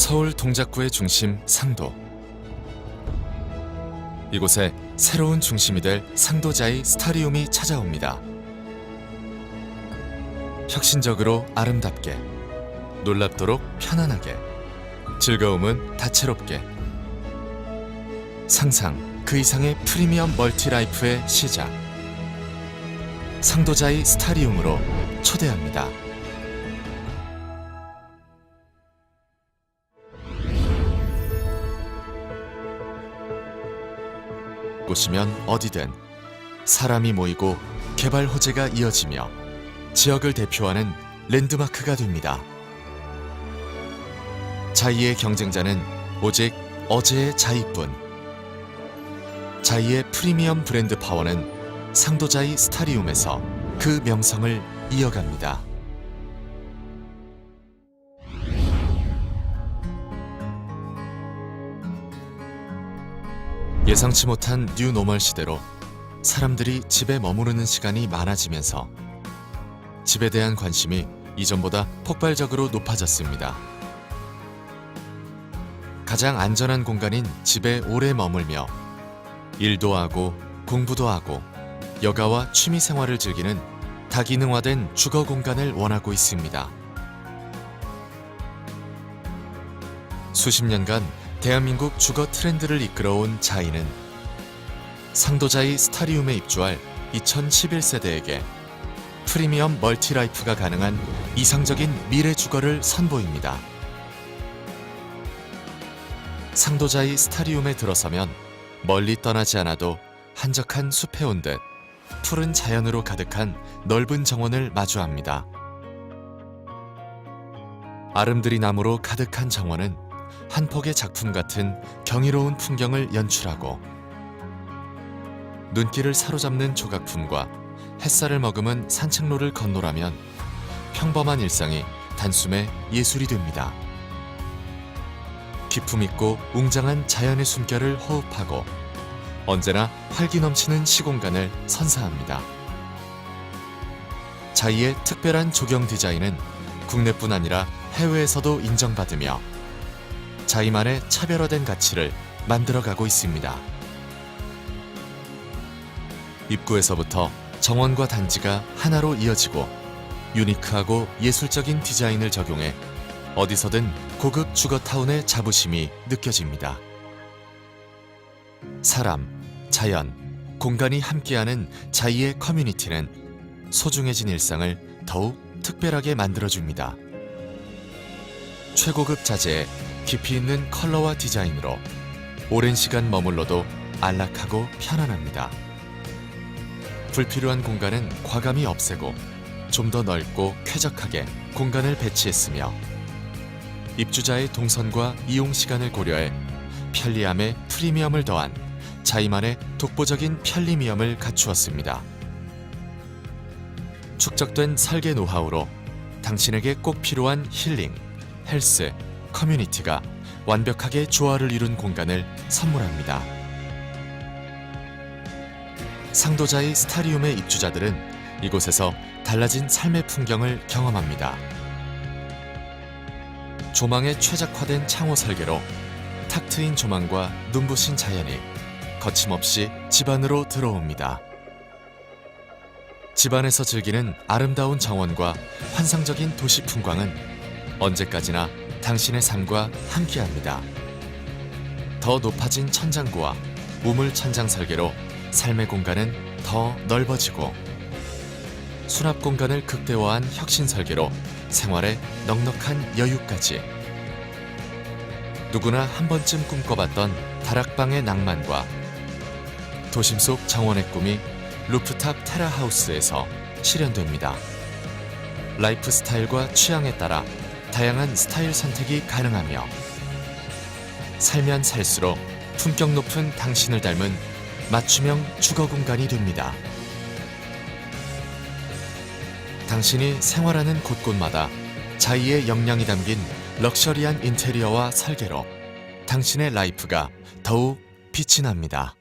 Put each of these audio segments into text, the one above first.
서울 동작구의 중심 상도. 이곳에 새로운 중심이 될 상도자의 스타리움이 찾아옵니다. 혁신적으로 아름답게, 놀랍도록 편안하게, 즐거움은 다채롭게. 상상 그 이상의 프리미엄 멀티라이프의 시작. 상도자의 스타리움으로 초대합니다. 곳이면 어디든 사람이 모이고 개발 호재가 이어지며 지역을 대표하는 랜드마크가 됩니다. 자이의 경쟁자는 오직 어제의 자이뿐. 자이의 프리미엄 브랜드 파워는 상도자이 스타리움에서 그 명성을 이어갑니다. 예상치 못한 뉴 노멀 시대로 사람들이 집에 머무르는 시간이 많아지면서 집에 대한 관심이 이전보다 폭발적으로 높아졌습니다. 가장 안전한 공간인 집에 오래 머물며 일도 하고 공부도 하고 여가와 취미 생활을 즐기는 다기능화된 주거 공간을 원하고 있습니다. 수십 년간 대한민국 주거 트렌드를 이끌어온 자이는 상도자이 스타리움에 입주할 2011세대에게 프리미엄 멀티라이프가 가능한 이상적인 미래 주거를 선보입니다. 상도자이 스타리움에 들어서면 멀리 떠나지 않아도 한적한 숲에 온 듯 푸른 자연으로 가득한 넓은 정원을 마주합니다. 아름드리 나무로 가득한 정원은 한 폭의 작품 같은 경이로운 풍경을 연출하고 눈길을 사로잡는 조각품과 햇살을 머금은 산책로를 건너라면 평범한 일상이 단숨에 예술이 됩니다. 기품 있고 웅장한 자연의 숨결을 호흡하고 언제나 활기 넘치는 시공간을 선사합니다. 자이의 특별한 조경 디자인은 국내뿐 아니라 해외에서도 인정받으며 자이만의 차별화된 가치를 만들어가고 있습니다. 입구에서부터 정원과 단지가 하나로 이어지고 유니크하고 예술적인 디자인을 적용해 어디서든 고급 주거타운의 자부심이 느껴집니다. 사람, 자연, 공간이 함께하는 자이의 커뮤니티는 소중해진 일상을 더욱 특별하게 만들어줍니다. 최고급 자재에 깊이 있는 컬러와 디자인으로 오랜 시간 머물러도 안락하고 편안합니다. 불필요한 공간은 과감히 없애고 좀 더 넓고 쾌적하게 공간을 배치했으며 입주자의 동선과 이용 시간을 고려해 편리함에 프리미엄을 더한 자이만의 독보적인 편리미엄을 갖추었습니다. 축적된 설계 노하우로 당신에게 꼭 필요한 힐링, 헬스, 커뮤니티가 완벽하게 조화를 이룬 공간을 선물합니다. 상도자의 스타리움의 입주자들은 이곳에서 달라진 삶의 풍경을 경험합니다. 조망에 최적화된 창호 설계로 탁 트인 조망과 눈부신 자연이 거침없이 집 안으로 들어옵니다. 집 안에서 즐기는 아름다운 정원과 환상적인 도시 풍광은 언제까지나 당신의 삶과 함께합니다. 더 높아진 천장구와 우물 천장 설계로 삶의 공간은 더 넓어지고 수납 공간을 극대화한 혁신 설계로 생활의 넉넉한 여유까지 누구나 한 번쯤 꿈꿔봤던 다락방의 낭만과 도심 속 정원의 꿈이 루프탑 테라하우스에서 실현됩니다. 라이프 스타일과 취향에 따라 다양한 스타일 선택이 가능하며 살면 살수록 품격 높은 당신을 닮은 맞춤형 주거 공간이 됩니다. 당신이 생활하는 곳곳마다 자이의 역량이 담긴 럭셔리한 인테리어와 설계로 당신의 라이프가 더욱 빛이 납니다.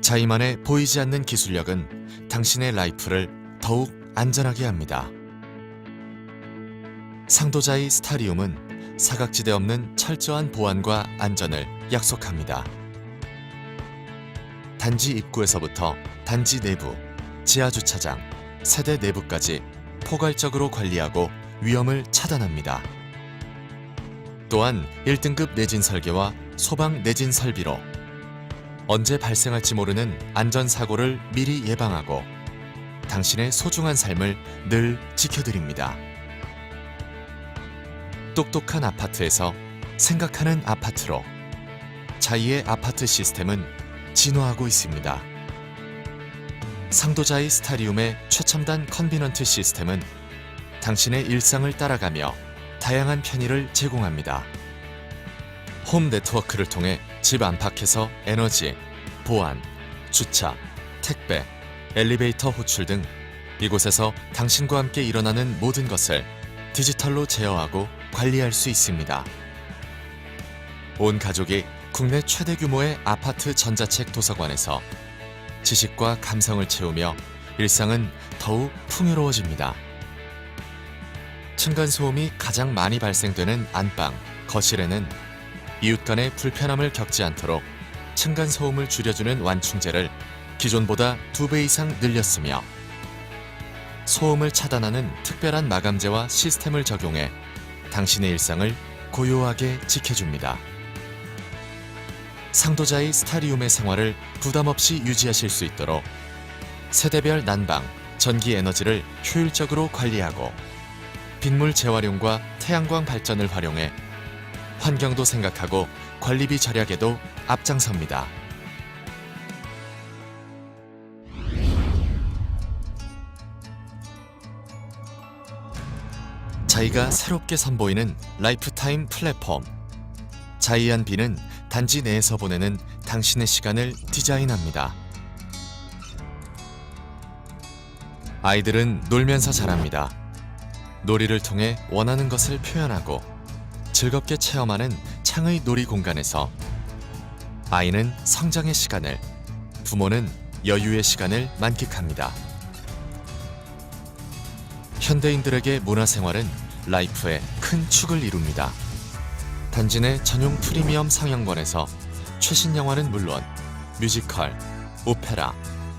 자이만의 보이지 않는 기술력은 당신의 라이프를 더욱 안전하게 합니다. 상도자의 스타리움은 사각지대 없는 철저한 보안과 안전을 약속합니다. 단지 입구에서부터 단지 내부, 지하 주차장, 세대 내부까지 포괄적으로 관리하고 위험을 차단합니다. 또한 1등급 내진 설계와 소방 내진 설비로 언제 발생할지 모르는 안전 사고를 미리 예방하고 당신의 소중한 삶을 늘 지켜드립니다. 똑똑한 아파트에서 생각하는 아파트로 자이의 아파트 시스템은 진화하고 있습니다. 상도자이 스타리움의 최첨단 컨비넌트 시스템은 당신의 일상을 따라가며 다양한 편의를 제공합니다. 홈 네트워크를 통해 집 안팎에서 에너지, 보안, 주차, 택배, 엘리베이터 호출 등 이곳에서 당신과 함께 일어나는 모든 것을 디지털로 제어하고 관리할 수 있습니다. 온 가족이 국내 최대 규모의 아파트 전자책 도서관에서 지식과 감성을 채우며 일상은 더욱 풍요로워집니다. 층간소음이 가장 많이 발생되는 안방, 거실에는 이웃 간의 불편함을 겪지 않도록 층간소음을 줄여주는 완충제를 기존보다 두 배 이상 늘렸으며 소음을 차단하는 특별한 마감재와 시스템을 적용해 당신의 일상을 고요하게 지켜줍니다. 상도자의 스타리움의 생활을 부담 없이 유지하실 수 있도록 세대별 난방, 전기 에너지를 효율적으로 관리하고 빗물 재활용과 태양광 발전을 활용해 환경도 생각하고 관리비 절약에도 앞장섭니다. 자이가 새롭게 선보이는 라이프타임 플랫폼 자이안 비는 단지 내에서 보내는 당신의 시간을 디자인합니다. 아이들은 놀면서 자랍니다. 놀이를 통해 원하는 것을 표현하고 즐겁게 체험하는 창의 놀이 공간에서 아이는 성장의 시간을, 부모는 여유의 시간을 만끽합니다. 현대인들에게 문화생활은 라이프의 큰 축을 이룹니다. 단지 내 전용 프리미엄 상영관에서 최신 영화는 물론 뮤지컬, 오페라,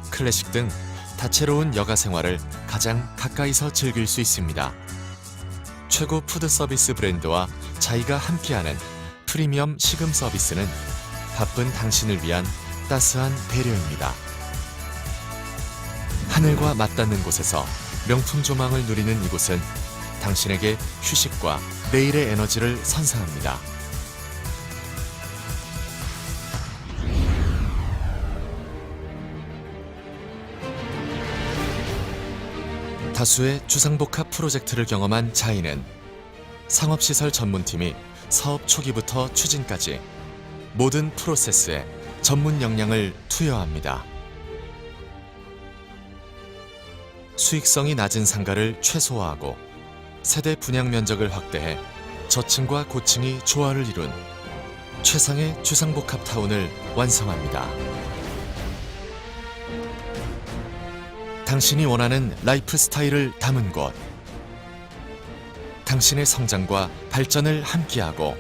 클래식 등 다채로운 여가 생활을 가장 가까이서 즐길 수 있습니다. 최고 푸드 서비스 브랜드와 자이가 함께하는 프리미엄 식음 서비스는 바쁜 당신을 위한 따스한 배려입니다. 하늘과 맞닿는 곳에서 명품 조망을 누리는 이곳은 당신에게 휴식과 내일의 에너지를 선사합니다. 다수의 주상복합 프로젝트를 경험한 자이는 상업시설 전문팀이 사업 초기부터 추진까지 모든 프로세스에 전문 역량을 투여합니다. 수익성이 낮은 상가를 최소화하고 세대 분양 면적을 확대해 저층과 고층이 조화를 이룬 최상의 주상복합 타운을 완성합니다. 당신이 원하는 라이프 스타일을 담은 곳. 당신의 성장과 발전을 함께하고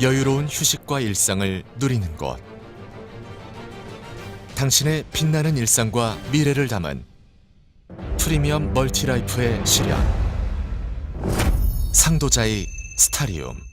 여유로운 휴식과 일상을 누리는 곳. 당신의 빛나는 일상과 미래를 담은 프리미엄 멀티라이프의 실현. 상도자의 스타리움.